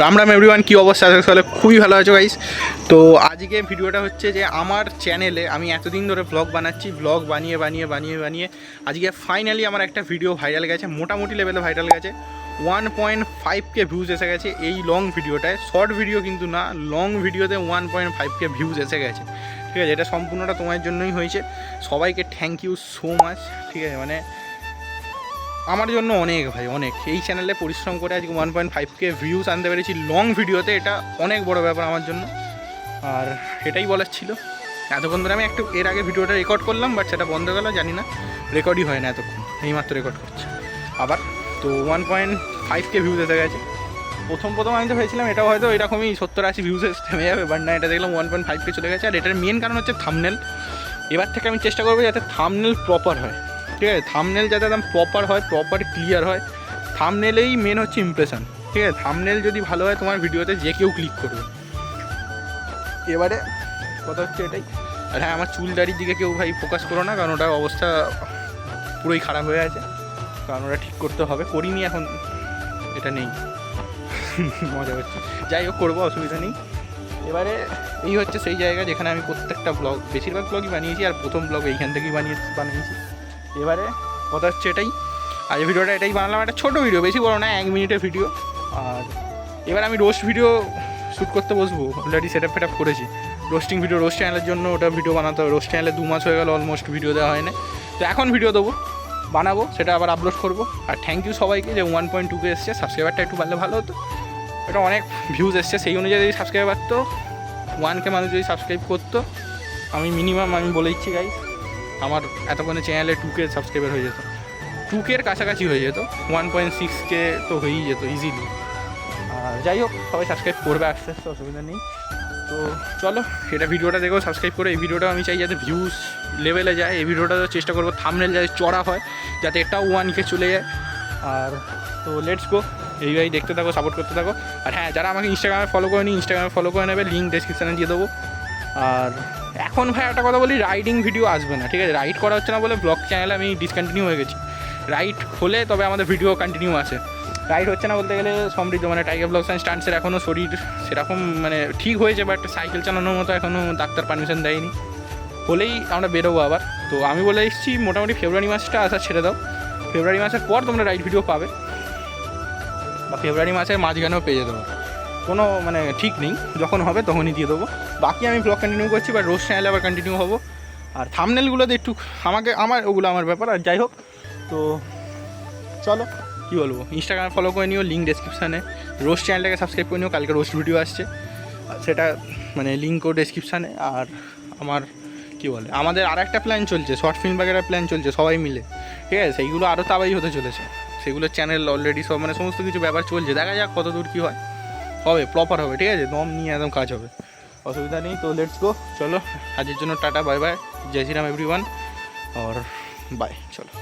Ram Ram everyone কী অবস্থা? আছে তাহলে খুবই ভালো আছো গাইস তো আজকে ভিডিওটা হচ্ছে যে আমার চ্যানেলে আমি এতদিন ধরে ব্লগ বানাচ্ছি ব্লগ বানিয়ে বানিয়ে বানিয়ে বানিয়ে আজকে ফাইনালি আমার একটা ভিডিও ভাইরাল গেছে, মোটামুটি লেভেলে ভাইরাল গেছে। One point five K views এসে গেছে এই লং ভিডিওটায় শর্ট ভিডিও কিন্তু না লং ভিডিওতে one point five K views এসে গেছে। ঠিক আছে, এটা সম্পূর্ণটা তোমার জন্যই হয়েছে। সবাইকে থ্যাংক ইউ সো মাচ ঠিক আছে মানে আমার জন্য অনেক ভাই, অনেক। এই চ্যানেলে পরিশ্রম করে আজকে one point five K views আনতে পেরেছি। লং ভিডিওতে এটা অনেক বড় ব্যাপার আমার জন্য। আর এটাই বলার ছিল। এতক্ষণ ধরে আমি একটু এর আগে ভিডিওটা রেকর্ড করলাম বাট সেটা বন্ধ গেল, জানি না। রেকর্ডই হয় না এতক্ষণ। এইমাত্র রেকর্ড করছে। আবার, তো one point five K views এসে গেছে। প্রথম প্রথম আমি তো ভেবেছিলাম এটা হয়তো এরকমই সত্তর আশি ভিউজ থেমে যাবে বাট না, এটা দেখলাম ওয়ান পয়েন্ট ফাইভ কে চলে গেছে। আর এটার মেন কারণ হচ্ছে থামনেল এবার থেকে আমি চেষ্টা করব যাতে থামনেল প্রপার হয়। ঠিক আছে? থামনেল যাতে একদম প্রপার হয় প্রপার ক্লিয়ার হয় থামনেলেই মেন হচ্ছে ইমপ্রেশন ঠিক আছে? থামনেল যদি ভালো হয় তোমার ভিডিওতে যে কেউ ক্লিক করবে। এবারে কথা হচ্ছে এটাই। আর হ্যাঁ আমার চুল দাড়ির দিকে কেউ ভাই ফোকাস করো না কারণ ওটার অবস্থা পুরোই খারাপ হয়ে আছে। কারণ ওটা ঠিক করতে হবে করিনি এখন এটা নেই। মজা হচ্ছে। যাই হোক করব অসুবিধা নেই। এবারে এই হচ্ছে সেই জায়গা যেখানে আমি প্রত্যেকটা ব্লগ বেশিরভাগ ব্লগই বানিয়েছি আর প্রথম ব্লগ এইখান থেকেই বানিয়ে বানিয়েছি। এবারে কথা হচ্ছে এটাই। আজ ভিডিওটা এটাই বানালাম, একটা ছোটো ভিডিও, বেশি বড় না, এক মিনিটের ভিডিও। আর এবার আমি রোস্ট ভিডিও শ্যুট করতে বসবো অলরেডি সেট আপ ফেট আপ করেছি রোস্টিং ভিডিও রোস্ট চ্যানেলের জন্য ওটা ভিডিও বানাতে হবে। রোস্ট চ্যানেলে দু মাস হয়ে গেল অলমোস্ট ভিডিও দেওয়া হয় না তো এখন ভিডিও দেবো, বানাবো, সেটা আবার আপলোড করব। আর থ্যাংক ইউ সবাইকে যে ওয়ান পয়েন্ট টুকে এসছে সাবস্ক্রাইবারটা একটু বাড়লে ভালো হতো। এটা অনেক ভিউজ এসছে, সেই অনুযায়ী যদি সাবস্ক্রাইবার তো ওয়ানকে মানুষ যদি সাবস্ক্রাইব করতো, আমি মিনিমাম আমি বলে দিচ্ছি গাই আমার এতক্ষণে চ্যানেলে টু কে সাবস্ক্রাইবার হয়ে যেত। টু কের কাছাকাছি হয়ে যেত ওয়ান পয়েন্ট সিক্স কে তো হয়েই যেত ইজিলি আর যাই হোক, সবাই সাবস্ক্রাইব করবে আস্তে আস্তে, অসুবিধা নেই। তো চলো এটা ভিডিওটা দেখো সাবস্ক্রাইব করে এই ভিডিওটা আমি চাই যাতে ভিউজ লেভেলে যায়। এই ভিডিওটা চেষ্টা করব থামনেল যাতে চড়া হয়, যাতে এটাও ওয়ান কে চলে যায়। আর তো লেটস গো এইভাবেই দেখতে থাকো সাপোর্ট করতে থাকো। আর হ্যাঁ যারা আমাকে ইনস্টাগ্রামে ফলো করে নি ইনস্টাগ্রামে ফলো করে নেবে লিঙ্ক ডেসক্রিপশানে দিয়ে দেবো। আর এখন ভাই একটা কথা বলি রাইডিং ভিডিও আসবে না, ঠিক আছে? রাইড করা হচ্ছে না বলে ব্লগ চ্যানেলে আমি ডিসকন্টিনিউ হয়ে গেছি। রাইড হলে তবে আমাদের ভিডিও কন্টিনিউ আছে। রাইড হচ্ছে না বলতে গেলে সমৃদ্ধ মানে টাইগার ব্লগস অ্যান্ড স্টান্টসের এখনও শরীর সেরকম মানে ঠিক হয়েছে বাট সাইকেল চালানোর মতো এখনও ডাক্তার পারমিশন দেয়নি। হলেই আমরা বেরোবো আবার। তো আমি বলে এসেছি, মোটামুটি ফেব্রুয়ারি মাসটা আসা ছেড়ে দাও। ফেব্রুয়ারি মাসের পর তোমরা রাইড ভিডিও পাবে। বা ফেব্রুয়ারি মাসের মাঝখানেও পেয়ে যেতে পারো। কোনো মানে ঠিক নেই, যখন হবে তখনই দিয়ে দেবো। বাকি আমি ব্লগ কন্টিনিউ করছি বা রোজ চ্যানেলে আবার কন্টিনিউ হব। আর থামনেলগুলোতে একটু আমাকে, আমার, ওগুলো আমার ব্যাপার, আর যাই হোক, তো চলো, কী বলব? ইনস্টাগ্রামে ফলো করে নিও লিঙ্ক ডেসক্রিপশানে রোজ চ্যানেলটাকে সাবস্ক্রাইব করে নিও, কালকে রোজ ভিডিও আসছে। সেটা মানে লিঙ্কও ডেসক্রিপশানে আর আমার, কী বলে, আমাদের আর একটা প্ল্যান চলছে শর্ট ফিল্ম বাগেরা প্ল্যান চলছে, সবাই মিলে। ঠিক আছে? সেইগুলো আরও তাবাই হতে চলেছে। সেগুলো চ্যানেল অলরেডি সব মানে সমস্ত কিছু ব্যাপার চলছে। দেখা যাক কত দূর কী হয়। হবে প্রপার হবে, ঠিক আছে? দম নিয়ে একদম কাজ হবে। অসুবিধা নেই, তো লেটস গো চলো আজের জন্য tata bye bye Jai Shriram everyone আর বাই চলো।